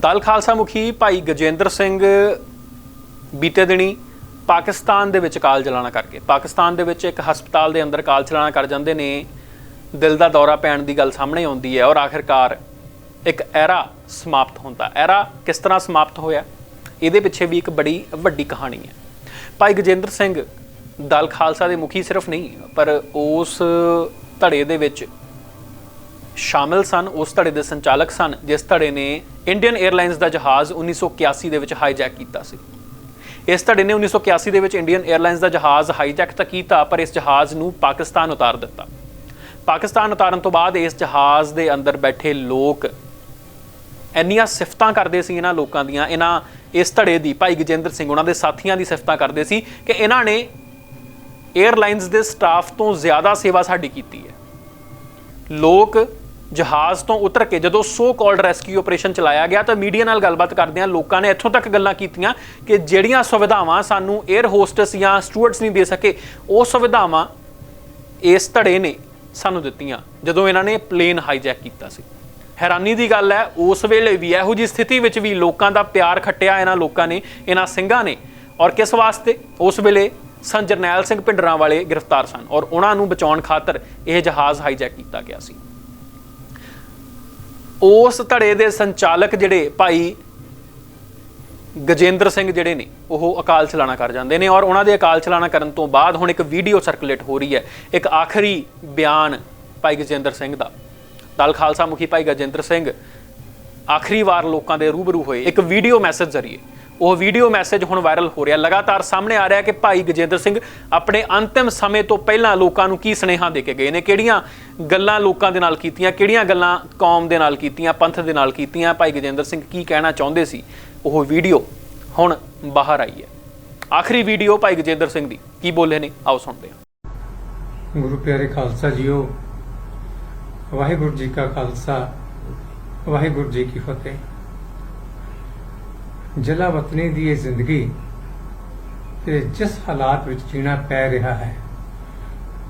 ਦਲ ਖਾਲਸਾ ਮੁਖੀ ਭਾਈ ਗਜੇਂਦਰ ਸਿੰਘ ਬੀਤੇ ਦਿਨੀ ਪਾਕਿਸਤਾਨ ਦੇ ਵਿੱਚ ਕਾਲ ਚਲਾਣਾ ਕਰਕੇ, ਪਾਕਿਸਤਾਨ ਦੇ ਵਿੱਚ ਇੱਕ ਹਸਪਤਾਲ ਦੇ ਅੰਦਰ ਕਾਲ ਚਲਾਣਾ ਕਰ ਜਾਂਦੇ ਨੇ। ਦਿਲ ਦਾ ਦੌਰਾ ਪੈਣ ਦੀ ਗੱਲ ਸਾਹਮਣੇ ਆਉਂਦੀ ਹੈ ਔਰ ਆਖਿਰਕਾਰ ਇੱਕ ਐਰਾ ਸਮਾਪਤ ਹੁੰਦਾ। ਐਰਾ ਕਿਸ ਤਰ੍ਹਾਂ ਸਮਾਪਤ ਹੋਇਆ? ਇਹਦੇ ਪਿੱਛੇ ਵੀ ਇੱਕ ਬੜੀ ਵੱਡੀ ਕਹਾਣੀ ਹੈ। ਭਾਈ ਗਜੇਂਦਰ ਸਿੰਘ ਦਲ ਖਾਲਸਾ ਦੇ ਮੁਖੀ ਸਿਰਫ ਨਹੀਂ, ਪਰ ਉਸ ਧੜੇ ਦੇ ਵਿੱਚ ਸ਼ਾਮਿਲ ਸਨ, ਉਸ ਧੜੇ ਦੇ ਸੰਚਾਲਕ ਸਨ, ਜਿਸ ਧੜੇ ਨੇ ਇੰਡੀਅਨ 에ਅਰਲਾਈਨਸ ਦਾ ਜਹਾਜ਼ 1981 ਦੇ ਵਿੱਚ ਹਾਈਜੈਕ ਕੀਤਾ ਸੀ। ਇਸ ਧੜੇ ਨੇ 1981 ਦੇ ਵਿੱਚ ਇੰਡੀਅਨ 에ਅਰਲਾਈਨਸ ਦਾ ਜਹਾਜ਼ ਹਾਈਜੈਕ ਤਾਂ ਕੀਤਾ, ਪਰ ਇਸ ਜਹਾਜ਼ ਨੂੰ ਪਾਕਿਸਤਾਨ ਉਤਾਰ ਦਿੱਤਾ। ਪਾਕਿਸਤਾਨ ਉਤਾਰਨ ਤੋਂ ਬਾਅਦ ਇਸ ਜਹਾਜ਼ ਦੇ ਅੰਦਰ ਬੈਠੇ ਲੋਕ ਇੰਨੀਆਂ ਸਿਫਤਾਂ ਕਰਦੇ ਸੀ ਇਹਨਾਂ ਲੋਕਾਂ ਦੀਆਂ, ਇਹਨਾਂ ਇਸ ਧੜੇ ਦੀ, ਭਾਈ ਗਜੇਂਦਰ ਸਿੰਘ ਉਹਨਾਂ ਦੇ ਸਾਥੀਆਂ ਦੀ ਸਿਫਤਾਂ ਕਰਦੇ ਸੀ ਕਿ ਇਹਨਾਂ ਨੇ 에ਅਰਲਾਈਨਸ ਦੇ ਸਟਾਫ ਤੋਂ ਜ਼ਿਆਦਾ ਸੇਵਾ ਸਾਡੀ ਕੀਤੀ ਹੈ। ਲੋਕ ਜਹਾਜ਼ ਤੋਂ ਉਤਰ ਕੇ ਜਦੋਂ ਸੋ ਕਾਲਡ ਰੈਸਕਿਊ ਆਪਰੇਸ਼ਨ ਚਲਾਇਆ ਗਿਆ ਤਾਂ ਮੀਡੀਆ ਨਾਲ ਗੱਲਬਾਤ ਕਰਦਿਆਂ ਲੋਕਾਂ ਨੇ ਇੱਥੋਂ ਤੱਕ ਗੱਲਾਂ ਕੀਤੀਆਂ ਕਿ ਜਿਹੜੀਆਂ ਸੁਵਿਧਾਵਾਂ ਸਾਨੂੰ 에ਅਰ ਹੋਸਟਸ ਜਾਂ ਸਟੂਅਰਡਸ ਨਹੀਂ ਦੇ ਸਕੇ, ਉਹ ਸੁਵਿਧਾਵਾਂ ਇਸ ਧੜੇ ਨੇ ਸਾਨੂੰ ਦਿੱਤੀਆਂ, ਜਦੋਂ ਇਹਨਾਂ ਨੇ ਪਲੇਨ ਹਾਈਜੈਕ ਕੀਤਾ ਸੀ। ਹੈਰਾਨੀ ਦੀ ਗੱਲ ਹੈ, ਉਸ ਵੇਲੇ ਵੀ ਇਹੋ ਜੀ ਸਥਿਤੀ ਵਿੱਚ ਵੀ ਲੋਕਾਂ ਦਾ ਪਿਆਰ ਖੱਟਿਆ ਇਹਨਾਂ ਲੋਕਾਂ ਨੇ, ਇਹਨਾਂ ਸਿੰਘਾਂ ਨੇ। ਔਰ ਕਿਸ ਵਾਸਤੇ? ਉਸ ਵੇਲੇ ਸੰ ਜਰਨੈਲ ਸਿੰਘ ਪਿੰਡਰਾਂ ਵਾਲੇ ਗ੍ਰਿਫਤਾਰ ਸਨ ਔਰ ਉਹਨਾਂ ਨੂੰ ਬਚਾਉਣ ਖਾਤਰ ਇਹ ਜਹਾਜ਼ ਹਾਈਜੈਕ ਕੀਤਾ ਗਿਆ ਸੀ। ਉਸ ਧੜੇ ਦੇ ਸੰਚਾਲਕ ਜਿਹੜੇ ਭਾਈ ਗਜੇਂਦਰ ਸਿੰਘ ਜਿਹੜੇ ਨੇ, ਉਹ ਅਕਾਲ ਚਲਾਣਾ ਕਰ ਜਾਂਦੇ ਨੇ ਔਰ ਉਹਨਾਂ ਦੇ ਅਕਾਲ ਚਲਾਣਾ ਕਰਨ ਤੋਂ ਬਾਅਦ ਹੁਣ ਇੱਕ ਵੀਡੀਓ ਸਰਕੂਲੇਟ ਹੋ ਰਹੀ ਹੈ। ਇੱਕ ਆਖਰੀ ਬਿਆਨ ਭਾਈ ਗਜੇਂਦਰ ਸਿੰਘ ਦਾ। ਦਲ ਖਾਲਸਾ ਮੁਖੀ ਭਾਈ ਗਜੇਂਦਰ ਸਿੰਘ ਆਖਰੀ ਵਾਰ ਲੋਕਾਂ ਦੇ ਰੂਬਰੂ ਹੋਏ। ਇੱਕ ਵੀਡੀਓ ਮੈਸੇਜ ਜ਼ਰੀਏ ਉਹ ਵੀਡੀਓ ਮੈਸੇਜ ਹੁਣ ਵਾਇਰਲ ਹੋ ਰਿਹਾ। ਲਗਾਤਾਰ ਸਾਹਮਣੇ ਆ ਰਿਹਾ ਕਿ ਭਾਈ ਗਜੇਂਦਰ ਸਿੰਘ ਆਪਣੇ ਅੰਤਿਮ ਸਮੇਂ ਤੋਂ ਪਹਿਲਾਂ ਲੋਕਾਂ ਨੂੰ ਕੀ ਸੁਨੇਹਾ ਦੇ ਕੇ ਗਏ ਨੇ? ਕਿਹੜੀਆਂ ਗੱਲਾਂ ਲੋਕਾਂ ਦੇ ਨਾਲ ਕੀਤੀਆਂ? ਕਿਹੜੀਆਂ ਗੱਲਾਂ ਕੌਮ ਦੇ ਨਾਲ ਕੀਤੀਆਂ? ਪੰਥ ਦੇ ਨਾਲ ਕੀਤੀਆਂ? ਭਾਈ ਗਜੇਂਦਰ ਸਿੰਘ ਕੀ ਕਹਿਣਾ ਚਾਹੁੰਦੇ ਸੀ? ਉਹ ਵੀਡੀਓ ਹੁਣ ਬਾਹਰ ਆਈ ਹੈ। ਆਖਰੀ ਵੀਡੀਓ ਭਾਈ ਗਜੇਂਦਰ ਸਿੰਘ ਦੀ। ਕੀ ਬੋਲੇ ਨੇ? ਆਓ ਸੁਣਦੇ ਹਾਂ। ਗੁਰੂ ਪਿਆਰੇ ਖਾਲਸਾ ਜੀਓ, ਵਾਹਿਗੁਰੂ ਜੀ ਕਾ ਖਾਲਸਾ, ਵਾਹਿਗੁਰੂ ਜੀ ਕੀ ਫਤਿਹ। ਜਲਾ ਵਤਨੀ ਦੀ ਇਹ ਜ਼ਿੰਦਗੀ ਤੇ ਜਿਸ ਹਾਲਾਤ ਵਿੱਚ ਜੀਣਾ ਪੈ ਰਿਹਾ ਹੈ,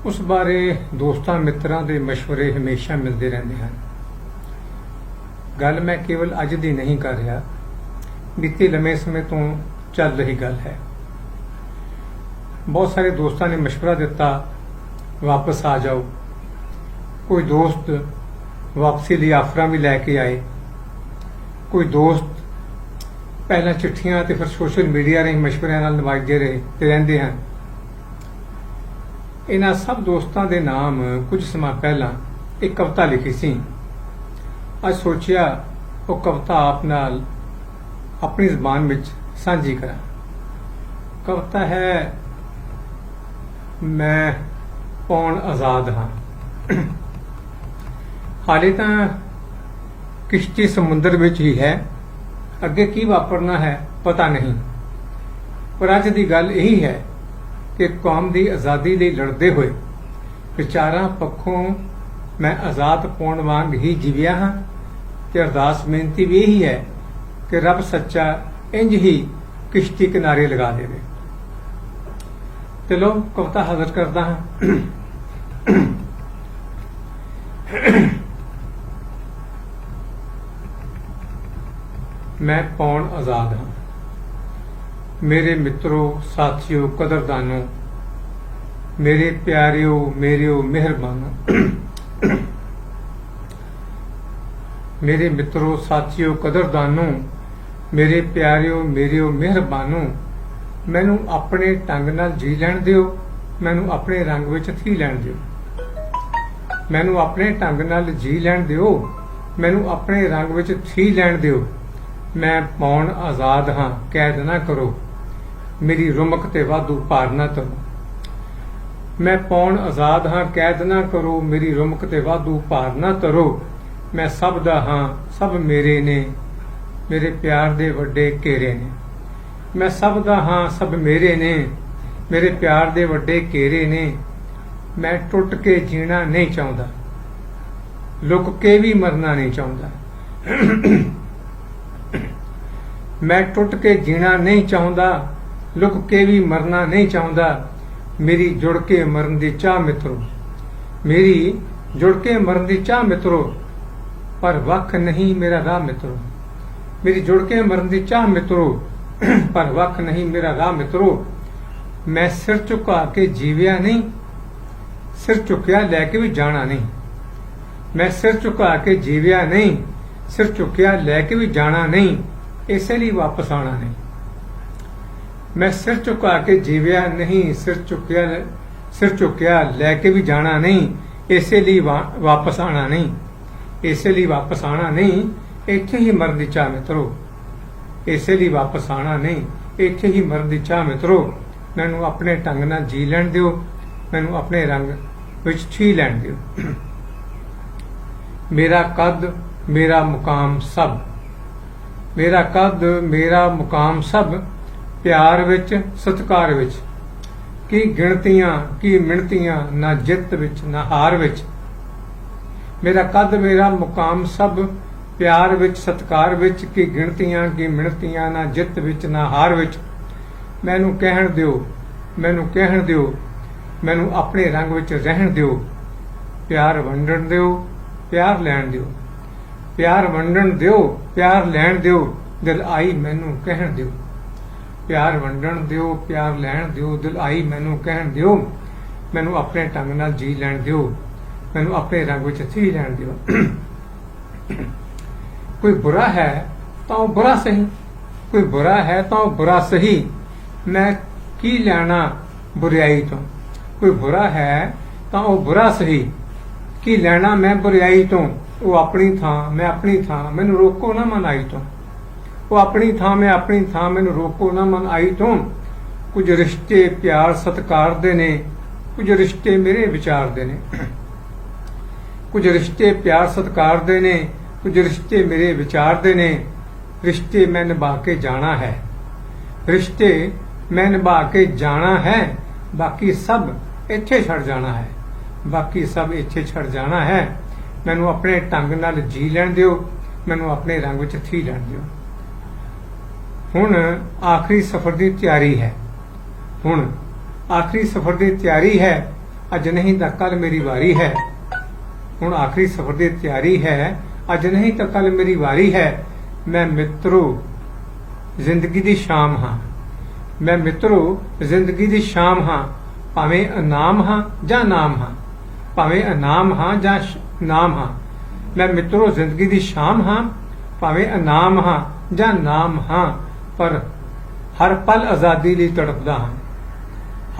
ਉਸ ਬਾਰੇ ਦੋਸਤਾਂ ਮਿੱਤਰਾਂ ਦੇ مشਵਰੇ ਹਮੇਸ਼ਾ ਮਿਲਦੇ ਰਹਿੰਦੇ ਹਨ। ਗੱਲ ਮੈਂ ਕੇਵਲ ਅੱਜ ਦੀ ਨਹੀਂ ਕਰ ਰਿਹਾ, ਬੀਤੇ ਲੰਮੇ ਸਮੇਂ ਤੋਂ ਚੱਲ ਰਹੀ ਗੱਲ ਹੈ। ਬਹੁਤ ਸਾਰੇ ਦੋਸਤਾਂ ਨੇ مشਵਰਾ ਦਿੱਤਾ, ਵਾਪਸ ਆ ਜਾਓ। ਕੋਈ ਦੋਸਤ ਵਾਪਸੀ ਲਈ ਆਫਰਾਂ ਵੀ ਲੈ ਕੇ ਆਏ, ਕੋਈ ਦੋਸਤ ਪਹਿਲਾਂ ਚਿੱਠੀਆਂ ਤੇ ਫਿਰ ਸੋਸ਼ਲ ਮੀਡੀਆ ਰਾਹੀਂ ਮਸ਼ਵਰਿਆਂ ਨਾਲ ਨਵਾਜਦੇ ਰਹੇ ਤੇ ਰਹਿੰਦੇ ਹਨ। ਇਹਨਾਂ ਸਭ ਦੋਸਤਾਂ ਦੇ ਨਾਮ ਕੁਝ ਸਮਾਂ ਪਹਿਲਾਂ ਇੱਕ ਕਵਿਤਾ ਲਿਖੀ ਸੀ। ਅੱਜ ਸੋਚਿਆ ਉਹ ਕਵਿਤਾ ਆਪ ਨਾਲ ਆਪਣੀ ਜ਼ੁਬਾਨ ਵਿੱਚ ਸਾਂਝੀ ਕਰਾਂ। ਕਵਿਤਾ ਹੈ, ਮੈਂ ਪੌਣ ਆਜ਼ਾਦ ਹਾਂ? ਹਾਲੇ ਤਾਂ ਕਿਸ਼ਤੀ ਸਮੁੰਦਰ ਵਿੱਚ ਹੀ ਹੈ। ਅੱਗੇ ਕੀ ਵਾਪਰਨਾ ਹੈ ਪਤਾ ਨਹੀਂ। ਪਰ ਅੱਜ ਦੀ ਗੱਲ ਇਹੀ ਹੈ ਕਿ ਕੌਮ ਦੀ ਆਜ਼ਾਦੀ ਲਈ ਲੜਦੇ ਹੋਏ ਵਿਚਾਰਾਂ ਪੱਖੋਂ ਮੈਂ ਆਜ਼ਾਦ ਪਾਉਣ ਵਾਂਗ ਹੀ ਜੀਵਿਆ ਹਾਂ ਤੇ ਅਰਦਾਸ ਬੇਨਤੀ ਵੀ ਇਹੀ ਹੈ ਕਿ ਰੱਬ ਸੱਚਾ ਇੰਜ ਹੀ ਕਿਸ਼ਤੀ ਕਿਨਾਰੇ ਲਗਾ ਦੇਵੇ। ਚਲੋ ਕਵਿਤਾ ਹਾਜ਼ਰ ਕਰਦਾ ਹਾਂ। ਮੈਂ ਪੌਣ ਆਜ਼ਾਦ ਹਾਂ? ਮੇਰੇ ਮਿੱਤਰੋ, ਸਾਥੀਓ, ਕਦਰਦਾਨੋ, ਮੇਰੇ ਪਿਆਰਿਓ, ਮੇਰਿਓ, ਮਿਹਰਬਾਨੋ। ਮੇਰੇ ਮਿੱਤਰੋ, ਸਾਥੀਓ, ਕਦਰਦਾਨੋ, ਮੇਰੇ ਪਿਆਰਿਓ, ਮੇਰਿਓ, ਮਿਹਰਬਾਨੋ, ਮੈਨੂੰ ਆਪਣੇ ਢੰਗ ਨਾਲ ਜੀ ਲੈਣ ਦਿਓ, ਮੈਨੂੰ ਆਪਣੇ ਰੰਗ ਵਿੱਚ ਥੀ ਲੈਣ ਦਿਓ। ਮੈਨੂੰ ਆਪਣੇ ਢੰਗ ਨਾਲ ਜੀ ਲੈਣ ਦਿਓ, ਮੈਨੂੰ ਆਪਣੇ ਰੰਗ ਵਿੱਚ ਥੀ ਲੈਣ ਦਿਓ। ਮੈਂ ਪੌਣ ਆਜ਼ਾਦ ਹਾਂ, ਕੈਦ ਨਾ ਕਰੋ। ਮੇਰੀ ਰੁਮਕ ਤੇ ਵਾਧੂ ਭਾਰ ਨਾ ਕਰੋ ਮੈਂ ਪੌਣ ਆਜ਼ਾਦ ਹਾਂ, ਕੈਦ ਨਾ ਕਰੋ। ਮੇਰੀ ਰੁਮਕ ਤੇ ਵਾਧੂ ਭਾਰ ਨਾ ਤਰੋ ਮੈਂ ਸਭ ਦਾ ਹਾਂ, ਸਭ ਮੇਰੇ ਨੇ। ਮੇਰੇ ਪਿਆਰ ਦੇ ਵੱਡੇ ਘੇਰੇ ਨੇ। ਮੈਂ ਸਭ ਦਾ ਹਾਂ, ਸਭ ਮੇਰੇ ਨੇ। ਮੇਰੇ ਪਿਆਰ ਦੇ ਵੱਡੇ ਘੇਰੇ ਨੇ। ਮੈਂ ਟੁੱਟ ਕੇ ਜੀਣਾ ਨਹੀਂ ਚਾਹੁੰਦਾ। ਲੁਕ ਕੇ ਵੀ ਮਰਨਾ ਨਹੀਂ ਚਾਹੁੰਦਾ। ਮੈਂ ਟੁੱਟ ਕੇ ਜੀਣਾ ਨਹੀਂ ਚਾਹੁੰਦਾ, ਲੁਕ ਕੇ ਵੀ ਮਰਨਾ ਨਹੀਂ ਚਾਹੁੰਦਾ, ਮੇਰੀ ਜੁੜ ਕੇ ਮਰਨ ਦੀ ਚਾਹ ਮਿੱਤਰੋ। ਮੇਰੀ ਜੁੜ ਕੇ ਮਰਨ ਦੀ ਚਾਹ ਮਿੱਤਰੋ, ਪਰ ਵੱਖ ਨਹੀਂ ਮੇਰਾ ਰਾਹ ਮਿੱਤਰੋ। ਮੇਰੀ ਜੁੜ ਕੇ ਮਰਨ ਦੀ ਚਾਹ ਮਿੱਤਰੋ, ਪਰ ਵਕ ਨਹੀਂ ਮੇਰਾ ਰਾਹ ਮਿੱਤਰੋ। ਮੈਂ ਸਿਰ ਝੁਕਾ ਕੇ ਜੀਵਿਆ ਨਹੀਂ, ਸਿਰ ਝੁਕਿਆ ਲੈ ਕੇ ਵੀ ਜਾਣਾ ਨਹੀਂ। ਮੈਂ ਸਿਰ ਝੁਕਾ ਕੇ ਜੀਵਿਆ ਨਹੀਂ, ਸਿਰ ਝੁਕਿਆ ਲੈ ਕੇ ਵੀ ਜਾਣਾ ਨਹੀਂ। ਇਸੇ ਲਈ ਵਾਪਸ ਆਣਾ ਨਹੀਂ। ਮੈਂ ਸਿਰ ਝੁਕਾ ਕੇ ਜੀਵਿਆ ਨਹੀਂ, ਸਿਰ ਝੁਕਿਆ ਸਿਰ ਝੁਕਿਆ ਲੈ ਕੇ ਵੀ ਜਾਣਾ ਨਹੀਂ, ਇਸੇ ਲਈ ਵਾਪਸ ਆਣਾ ਨਹੀਂ। ਇਸੇ ਲਈ ਵਾਪਸ ਆਣਾ ਨਹੀਂ, ਇੱਥੇ ਹੀ ਮਰਨ ਦੀ ਚਾਹ ਮਿੱਤਰੋ ਇਸੇ ਲਈ ਵਾਪਸ ਆਣਾ ਨਹੀਂ, ਇੱਥੇ ਹੀ ਮਰਨ ਦੀ ਚਾਹ ਮਿੱਤਰੋ ਮੈਨੂੰ ਆਪਣੇ ਢੰਗ ਨਾਲ ਜੀ ਲੈਣ ਦਿਓ, ਮੈਨੂੰ ਆਪਣੇ ਰੰਗ ਵਿੱਚ ਛੀ ਲੈਣ ਦਿਓ। ਮੇਰਾ ਕੱਦ, ਮੇਰਾ ਮੁਕਾਮ ਸਭ। ਮੇਰਾ ਕੱਦ, ਮੇਰਾ ਮੁਕਾਮ ਸਭ ਪਿਆਰ ਵਿੱਚ, ਸਤਿਕਾਰ ਵਿੱਚ। ਕੀ ਗਿਣਤੀਆਂ, ਕੀ ਮਿਣਤੀਆਂ, ਨਾ ਜਿੱਤ ਵਿੱਚ, ਨਾ ਹਾਰ ਵਿੱਚ। ਮੇਰਾ ਕੱਦ, ਮੇਰਾ ਮੁਕਾਮ ਸਭ ਪਿਆਰ ਵਿੱਚ, ਸਤਿਕਾਰ ਵਿੱਚ। ਕੀ ਗਿਣਤੀਆਂ, ਕੀ ਮਿਣਤੀਆਂ, ਨਾ ਜਿੱਤ ਵਿੱਚ, ਨਾ ਹਾਰ ਵਿੱਚ। ਮੈਨੂੰ ਕਹਿਣ ਦਿਓ, ਮੈਨੂੰ ਕਹਿਣ ਦਿਓ, ਮੈਨੂੰ ਆਪਣੇ ਰੰਗ ਵਿੱਚ ਰਹਿਣ ਦਿਓ। ਪਿਆਰ ਵੰਡਣ ਦਿਓ, ਪਿਆਰ ਲੈਣ ਦਿਓ। ਪਿਆਰ ਵੰਡਣ ਦਿਓ, ਪਿਆਰ ਲੈਣ ਦਿਓ, ਦਿਲ ਆਈ ਮੈਨੂੰ ਕਹਿਣ ਦਿਓ। ਪਿਆਰ ਵੰਡਣ ਦਿਓ, ਪਿਆਰ ਲੈਣ ਦਿਓ, ਦਿਲ ਆਈ ਮੈਨੂੰ ਕਹਿਣ ਦਿਓ। ਮੈਨੂੰ ਆਪਣੇ ਢੰਗ ਨਾਲ ਜੀ ਲੈਣ ਦਿਓ। ਮੈਨੂੰ ਆਪਣੇ ਰੰਗ ਵਿੱਚ ਥੀ ਲੈਣ ਦਿਓ। ਕੋਈ ਬੁਰਾ ਹੈ ਤਾਂ ਉਹ ਬੁਰਾ ਸਹੀ। ਕੋਈ ਬੁਰਾ ਹੈ ਤਾਂ ਉਹ ਬੁਰਾ ਸਹੀ। ਮੈਂ ਕੀ ਲੈਣਾ ਬੁਰਾਈ ਤੋਂ? ਕੋਈ ਬੁਰਾ ਹੈ ਤਾਂ ਉਹ ਬੁਰਾ ਸਹੀ। ਕੀ ਲੈਣਾ ਮੈਂ ਬੁਰਾਈ ਤੋਂ? ਉਹ ਆਪਣੀ ਥਾਂ, ਮੈਂ ਆਪਣੀ ਥਾਂ, ਮੈਨੂੰ ਰੋਕੋ ਨਾ ਮਨ ਆਈ ਤੋਂ। ਉਹ ਆਪਣੀ ਥਾਂ, ਮੈਂ ਆਪਣੀ ਥਾਂ, ਮੈਨੂੰ ਰੋਕੋ ਨਾ ਮਨ ਆਈ ਤੋਂ। ਕੁਝ ਰਿਸ਼ਤੇ ਪਿਆਰ ਸਤਿਕਾਰ ਦੇ ਨੇ, ਕੁਝ ਰਿਸ਼ਤੇ ਮੇਰੇ ਵਿਚਾਰ ਦੇ ਨੇ। ਕੁਝ ਰਿਸ਼ਤੇ ਪਿਆਰ ਸਤਿਕਾਰ ਦੇ ਨੇ, ਕੁਝ ਰਿਸ਼ਤੇ ਮੇਰੇ ਵਿਚਾਰ ਦੇ ਨੇ। ਰਿਸ਼ਤੇ ਮੈਂ ਨਿਭਾ ਕੇ ਜਾਣਾ ਹੈ। ਰਿਸ਼ਤੇ ਮੈਂ ਨਿਭਾ ਕੇ ਜਾਣਾ ਹੈ, ਬਾਕੀ ਸਭ ਇੱਥੇ ਛੱਡ ਜਾਣਾ ਹੈ। ਬਾਕੀ ਸਭ ਇੱਥੇ ਛੱਡ ਜਾਣਾ ਹੈ। ਮੈਨੂੰ ਆਪਣੇ ਢੰਗ ਨਾਲ ਜੀ ਲੈਣ ਦਿਓ, ਮੈਨੂੰ ਆਪਣੇ ਰੰਗ ਵਿੱਚ ਥੀ ਲੈਣ ਦਿਓ। ਹੁਣ ਆਖਰੀ ਸਫ਼ਰ ਦੀ ਤਿਆਰੀ ਹੈ। ਹੁਣ ਆਖਰੀ ਸਫ਼ਰ ਦੀ ਤਿਆਰੀ ਹੈ, ਅੱਜ ਨਹੀਂ ਤਾਂ ਕੱਲ ਮੇਰੀ ਵਾਰੀ ਹੈ। ਹੁਣ ਆਖਰੀ ਸਫ਼ਰ ਦੀ ਤਿਆਰੀ ਹੈ, ਅੱਜ ਨਹੀਂ ਤਾਂ ਕੱਲ ਮੇਰੀ ਵਾਰੀ ਹੈ। ਮੈਂ ਮਿੱਤਰੋ, ਜ਼ਿੰਦਗੀ ਦੀ ਸ਼ਾਮ ਹਾਂ। ਮੈਂ ਮਿੱਤਰੋ, ਜ਼ਿੰਦਗੀ ਦੀ ਸ਼ਾਮ ਹਾਂ। ਭਾਵੇਂ ਇਨਾਮ ਹਾਂ ਜਾਂ ਨਾਮ ਹਾਂ। ਭਾਵੇਂ ਇਨਾਮ ਹਾਂ ਜਾਂ ਨਾਮ ਹਾਂ। ਮੈਂ ਮਿੱਤਰੋ, ਜ਼ਿੰਦਗੀ ਦੀ ਸ਼ਾਮ ਹਾਂ, ਭਾਵੇਂ ਇਨਾਮ ਹਾਂ ਜਾਂ ਨਾਮ ਹਾਂ, ਪਰ ਹਰ ਪਲ ਆਜ਼ਾਦੀ ਲਈ ਤੜਪਦਾ ਹਾਂ।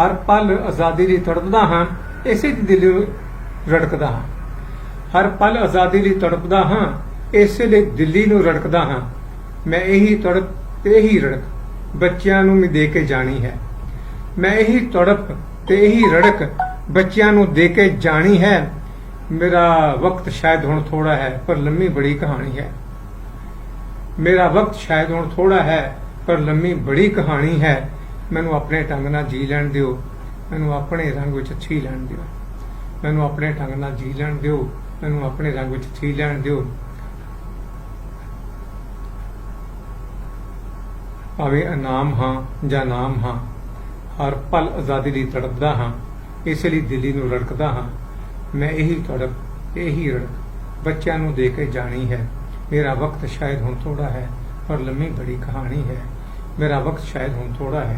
ਹਰ ਪਲ ਆਜ਼ਾਦੀ ਲਈ ਤੜਪਦਾ ਹਾਂ, ਇਸੇ ਦੀ ਦਿਲ ਰੜਕਦਾ ਹਾਂ। ਹਰ ਪਲ ਆਜ਼ਾਦੀ ਲਈ ਤੜਪਦਾ ਹਾਂ, ਇਸੇ ਲਈ ਦਿੱਲੀ ਨੂੰ ਰੜਕਦਾ ਹਾਂ। ਮੈਂ ਇਹੀ ਤੜਪ ਤੇ ਇਹੀ ਰੜਕ, ਬੱਚਿਆਂ ਨੂੰ ਵੀ ਦੇ ਕੇ ਜਾਣੀ ਹੈ। ਮੈਂ ਇਹੀ ਤੜਪ ਤੇ ਇਹੀ ਰੜਕ, ਬੱਚਿਆਂ ਨੂੰ ਦੇ ਕੇ ਜਾਣੀ ਹੈ। ਮੇਰਾ ਵਕਤ ਸ਼ਾਇਦ ਹੁਣ ਥੋੜਾ ਹੈ, ਪਰ ਲੰਮੀ ਬੜੀ ਕਹਾਣੀ ਹੈ। ਮੇਰਾ ਵਕਤ ਸ਼ਾਇਦ ਹੁਣ ਥੋੜਾ ਹੈ, ਪਰ ਲੰਮੀ ਬੜੀ ਕਹਾਣੀ ਹੈ। ਮੈਨੂੰ ਆਪਣੇ ਢੰਗ ਨਾਲ ਜੀ ਲੈਣ ਦਿਓ। ਮੈਨੂੰ ਆਪਣੇ ਰੰਗ ਵਿੱਚ ਛੀ ਲੈਣ ਦਿਓ। ਮੈਨੂੰ ਆਪਣੇ ਢੰਗ ਨਾਲ ਜੀ ਲੈਣ ਦਿਓ। ਮੈਨੂੰ ਆਪਣੇ ਰੰਗ ਵਿੱਚ ਛੀ ਲੈਣ ਦਿਓ। ਭਾਵੇਂ ਇਨਾਮ ਹਾਂ ਜਾਂ ਨਾਮ ਹਾਂ, ਹਰ ਪਲ ਆਜ਼ਾਦੀ ਲਈ ਤੜਪਦਾ ਹਾਂ, ਇਸੇ ਲਈ ਦਿੱਲੀ ਨੂੰ ਰੜਕਦਾ ਹਾਂ। ਮੈਂ ਇਹੀ ਤੜਪ ਇਹੀ ਰੜਕ ਬੱਚਿਆਂ ਨੂੰ ਦੇ ਕੇ ਜਾਣੀ ਹੈ। ਮੇਰਾ ਵਕਤ ਸ਼ਾਇਦ ਹੁਣ ਥੋੜਾ ਹੈ, ਪਰ ਲੰਮੀ ਬੜੀ ਕਹਾਣੀ ਹੈ। ਮੇਰਾ ਵਕਤ ਸ਼ਾਇਦ ਹੁਣ ਥੋੜਾ ਹੈ,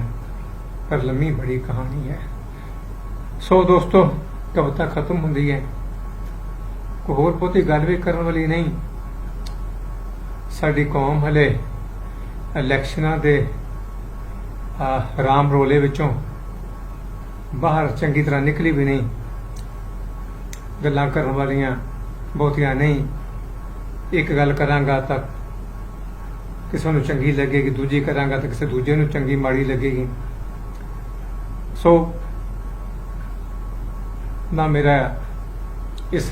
ਪਰ ਲੰਮੀ ਬੜੀ ਕਹਾਣੀ ਹੈ। ਸੋ ਦੋਸਤੋ, ਕਵਿਤਾ ਖਤਮ ਹੁੰਦੀ ਹੈ। ਕੋਈ ਹੋਰ ਬਹੁਤੀ ਗੱਲ ਵੀ ਕਰਨ ਵਾਲੀ ਨਹੀਂ। ਸਾਡੀ ਕੌਮ ਹਲੇ ਇਲੈਕਸ਼ਨਾਂ ਦੇ ਰਾਮ ਰੋਲੇ ਵਿੱਚੋਂ ਬਾਹਰ ਚੰਗੀ ਤਰ੍ਹਾਂ ਨਿਕਲੀ ਵੀ ਨਹੀਂ। ਗੱਲਾਂ ਕਰਨ ਵਾਲੀਆਂ ਬਹੁਤੀਆਂ ਨਹੀਂ। ਇੱਕ ਗੱਲ ਕਰਾਂਗਾ ਤਾਂ ਕਿਸੇ ਨੂੰ ਚੰਗੀ ਲੱਗੇਗੀ, ਦੂਜੀ ਕਰਾਂਗਾ ਤਾਂ ਕਿਸੇ ਦੂਜੇ ਨੂੰ ਚੰਗੀ ਮਾੜੀ ਲੱਗੇਗੀ। ਸੋ ਨਾ ਮੇਰਾ ਇਸ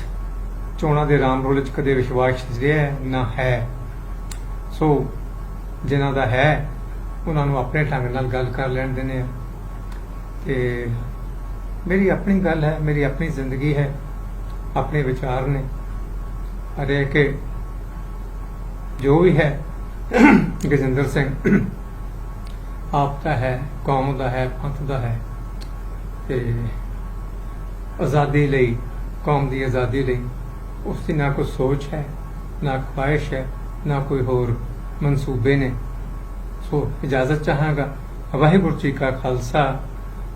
ਚੋਣਾਂ ਦੇ ਰਾਮ ਰੋਲ 'ਚ ਕਦੇ ਵਿਸ਼ਵਾਸ ਰਿਹਾ ਨਾ ਹੈ। ਸੋ ਜਿਨ੍ਹਾਂ ਦਾ ਹੈ, ਉਹਨਾਂ ਨੂੰ ਆਪਣੇ ਢੰਗ ਨਾਲ ਗੱਲ ਕਰ ਲੈਣ ਦਿੰਦੇ ਆ ਤੇ ਮੇਰੀ ਆਪਣੀ ਗੱਲ ਹੈ, ਮੇਰੀ ਆਪਣੀ ਜ਼ਿੰਦਗੀ ਹੈ। ਆਪਣੇ ਵਿਚਾਰ ਨੇ। ਅਰੇ ਕਿ ਜੋ ਵੀ ਹੈ, ਗਜਿੰਦਰ ਸਿੰਘ, ਆਪ ਦਾ ਹੈ, ਕੌਮ ਦਾ ਹੈ, ਪੰਥ ਦਾ ਹੈ। ਤੇ ਆਜ਼ਾਦੀ ਲਈ, ਕੌਮ ਦੀ ਆਜ਼ਾਦੀ ਲਈ ਉਸ ਦੀ ਨਾ ਕੋਈ ਸੋਚ ਹੈ, ਨਾ ਖੁਆਇਸ਼ ਹੈ, ਨਾ ਕੋਈ ਹੋਰ ਮਨਸੂਬੇ ਨੇ। ਸੋ ਇਜਾਜ਼ਤ ਚਾਹਾਂਗਾ ਵਾਹਿਗੁਰੂ ਜੀ ਕਾ ਖਾਲਸਾ।